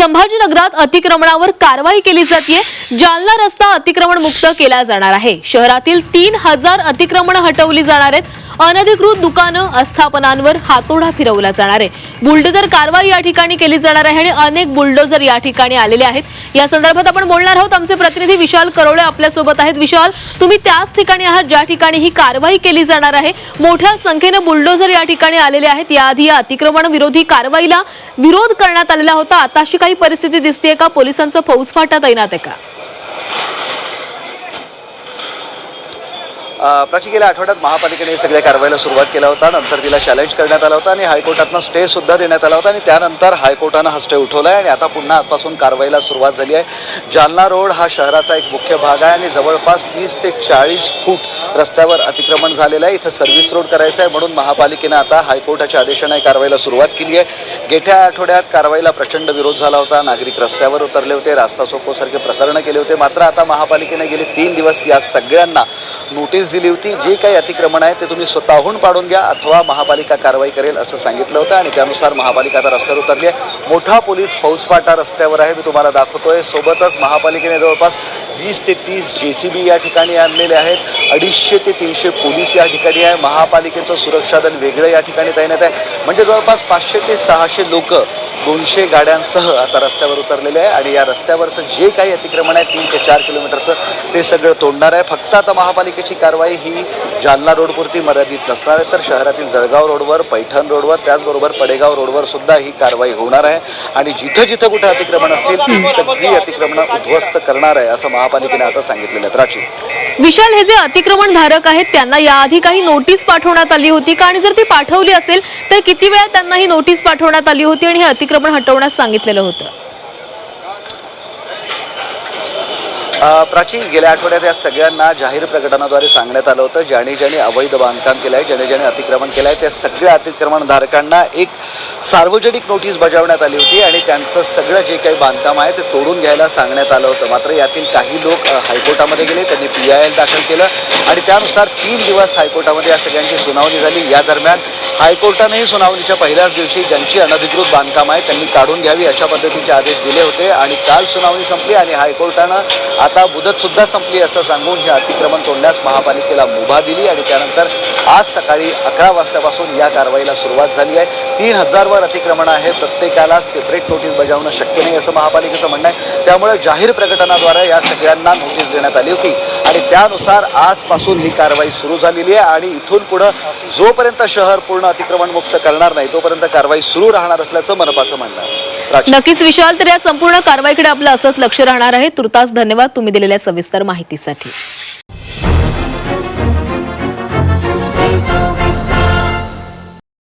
संभाजीनगरात अतिक्रमणावर कारवाई केली जाते जालना रस्ता अतिक्रमण मुक्त केला जाणार आहे. शहरातील तीन हजार अतिक्रमण हटवली जाणार आहेत. अनधिकृत दुकानं आस्थापनांवर हातोडा फिरवला जाणार आहे. बुलडोजर कारवाई या ठिकाणी केली जाणार आहे आणि अनेक बुलडोजर या ठिकाणी आलेले आहेत. या संदर्भात आपण बोलणार आहोत. आमचे प्रतिनिधी विशाल करोळे आपल्यासोबत आहेत. विशाल तुम्ही त्याच ठिकाणी आहात ज्या ठिकाणी ही कारवाई केली जाणार आहे. मोठ्या संख्येनं बुलडोजर या ठिकाणी आलेले आहेत. याआधी या अतिक्रमण विरोधी कारवाईला विरोध करण्यात आलेला होता. आता अशी काही परिस्थिती दिसतेय का? पोलिसांचा फौजफाटा तैनात आहे का? प्राची गेल्या आठवड्यात महापालिकेने सगळ्या कारवाईला सुरुवात केला होता. नंतर तिला चॅलेंज करण्यात आला होता आणि हायकोर्टातनं स्टे सुद्धा देण्यात आला होता आणि त्यानंतर हायकोर्टानं हा स्टे उठवला आहे आणि आता पुन्हा आजपासून कारवाईला सुरुवात झाली आहे. जालना रोड हा शहराचा एक मुख्य भाग आहे आणि जवळपास तीस ते चाळीस फूट रस्त्यावर अतिक्रमण झालेलं आहे. इथं सर्व्हिस रोड करायचं आहे म्हणून महापालिकेनं आता हायकोर्टाच्या आदेशाने कारवाईला सुरुवात केली आहे. गेल्या आठवड्यात कारवाईला प्रचंड विरोध झाला होता. नागरिक रस्त्यावर उतरले होते रास्ता सोपोसारखे प्रकरणं केले होते. मात्र आता महापालिकेने गेले तीन दिवस या सगळ्यांना नोटीस दिली होती. जे काही अतिक्रमण आहे ते तुम्ही स्वतःहून पाडून घ्या अथवा महापालिका कारवाई करेल असं सांगितलं होतं आणि त्यानुसार महापालिका आता रस्त्यावर उतरली आहे. मोठा पोलीस फौजफाटा रस्त्यावर आहे मी तुम्हाला दाखवतोय. सोबतच महापालिकेने जवळपास वीस ते तीस जे सी बी या ठिकाणी आणलेले आहेत. अडीचशे ते तीनशे पोलीस या ठिकाणी आहे. महापालिकेचं सुरक्षा दल वेगळं या ठिकाणी तैनात आहे. म्हणजे जवळपास पाचशे ते सहाशे लोक दोनशे गाड्यांसह आता रस्त्यावर उतरलेले आहे आणि या रस्त्यावरचं जे काही अतिक्रमण आहे तीन ते चार किलोमीटरचं ते सगळं तोडणार आहे. फक्त आता महापालिकेची कारवाई ही जालना रोडपुरती मर्यादित नसणार आहे. तर शहरातील जळगाव रोडवर पैठण रोडवर त्याचबरोबर पडेगाव रोडवर सुद्धा ही कारवाई होणार आहे. आणि जिथं जिथं कुठं अतिक्रमण असतील ती सगळी अतिक्रमणं उद्ध्वस्त करणार आहे असं महापालिकेने आता सांगितलेलं आहे. प्राची विशाल हे जे अतिक्रमण धारक आहेत त्यांना याआधी काही नोटीस पाठवण्यात आली होती का? आणि जर ती पाठवली असेल तर किती वेळा त्यांना ही नोटीस पाठवण्यात आली होती आणि हे अतिक्रमण हटवण्यास सांगितलेलं होतं. प्राची गेल्या आठवड्यात या सगळ्यांना जाहीर प्रकटनाद्वारे सांगण्यात आलं होतं. ज्याने ज्याने अवैध बांधकाम केलं आहे ज्याने ज्याने अतिक्रमण केलं आहे त्या सगळ्या अतिक्रमणधारकांना एक सार्वजनिक नोटीस बजावण्यात आली होती आणि त्यांचं सगळं जे काही बांधकाम आहे ते तोडून घ्यायला सांगण्यात आलं होतं. मात्र यातील काही लोक हायकोर्टामध्ये गेले त्यांनी पी आय एल दाखल केलं आणि त्यानुसार तीन दिवस हायकोर्टामध्ये या सगळ्यांची सुनावणी झाली. या दरम्यान हायकोर्टानेही सुनावणीच्या पहिल्याच दिवशी ज्यांची अनधिकृत बांधकाम आहे त्यांनी काढून घ्यावी अशा पद्धतीचे आदेश दिले होते आणि काल सुनावणी संपली आणि हायकोर्टानं आता मुदतसुद्धा संपली असं सांगून हे अतिक्रमण तोडण्यास महापालिकेला मुभा दिली आणि त्यानंतर आज सकाळी अकरा वाजतापासून या कारवाईला सुरुवात झाली आहे. तीन हजारवर अतिक्रमण आहे. प्रत्येकाला सेपरेट नोटीस बजावणं शक्य नाही असं महापालिकेचं म्हणणं आहे. त्यामुळे जाहीर प्रकटनाद्वारे या सगळ्यांना नोटीस देण्यात आली होती. आणि त्यानुसार आजपासून ही कारवाई सुरू झालेली आहे आणि इथून पुढं जोपर्यंत शहर पूर्ण अतिक्रमण मुक्त करणार नाही तोपर्यंत कारवाई सुरू राहणार असल्याचं मनपाचं म्हणणं आहे. नक्कीच विशाल तर या संपूर्ण कारवाईकडे आपलं असंच लक्ष राहणार आहे. तुर्तास धन्यवाद तुम्ही दिलेल्या सविस्तर माहितीसाठी.